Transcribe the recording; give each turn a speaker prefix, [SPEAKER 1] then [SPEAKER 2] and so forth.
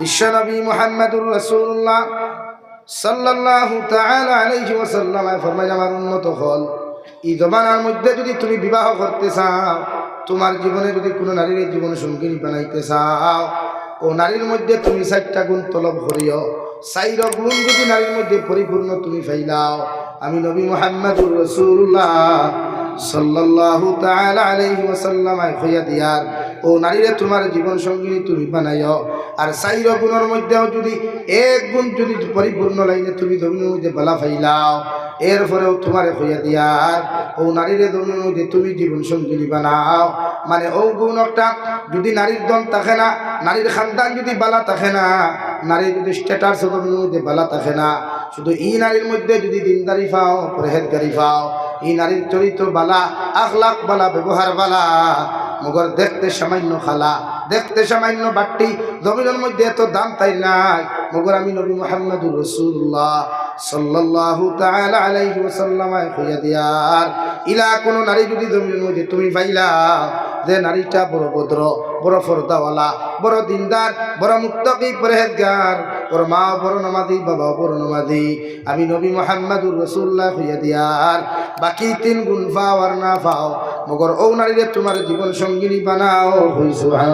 [SPEAKER 1] বিশ্বনবী মোহাম্মদুর রসুল্লাহ সাল্লাল্লাহু তাআলা আলাইহি ওয়াসাল্লাম ফরমাইল, আমার উন্নত হল, এই জমানার মধ্যে যদি তুমি বিবাহ করতে চাও, তোমার জীবনে যদি কোনো নারীর জীবন সঙ্গিনী বানাইতে চাও, ও নারীর মধ্যে তুমি চারটা গুণ তলব করিও। চাইর গুণ যদি নারীর মধ্যে পরিপূর্ণ তুমি ফাইলাও। আমি নবী মোহাম্মদুর রসুল্লাহ সাল্লাল্লাহু তাআলা আলাইহি ওয়াসাল্লাম হইয়া দিয়ার ও নারীরে তোমার জীবন সঙ্গিনী তুমি বানাইও। আর চাইর গুণের মধ্যেও যদি এক গুণ যদি পরিপূর্ণ লাইনে তুমি জমিনের মধ্যে বালা ফাইলাও এর এরপরেও তোমারে হইয়া দিয়ার ও নারীরে জমিনের মধ্যে তুমি জীবন সঙ্গিনী বানাও। মানে ও গুণ একটা যদি নারীর দম থাকে না নারীর খানদান যদি বালা থাকে না নারীর যদি স্ট্যাটাস জমিনের মধ্যে বালা থাকে না, শুধু ই নারীর মধ্যে যদি দিনদারি পাও পরহেজগারি পাও এই নারীর চরিত্র বালা আখলাক বালা ব্যবহার বালা মগর দেখতে সামান্য খালা, দেখতে সামান্য বাট্টি, জমিনের মধ্যে এত দাম তাই নাই। মগর আমি নবী মোহাম্মদুর রসুল্লাহ ইলা তুমি পাইলা যে মা বাবা আমি নবী মোহাম্মদুর রসুল্লাহ হইয়া দিয়ার। বাকি তিন গুণ পাও আর না পাও মগর ও নারীরে তোমার জীবন সঙ্গিনী বানাও সুহান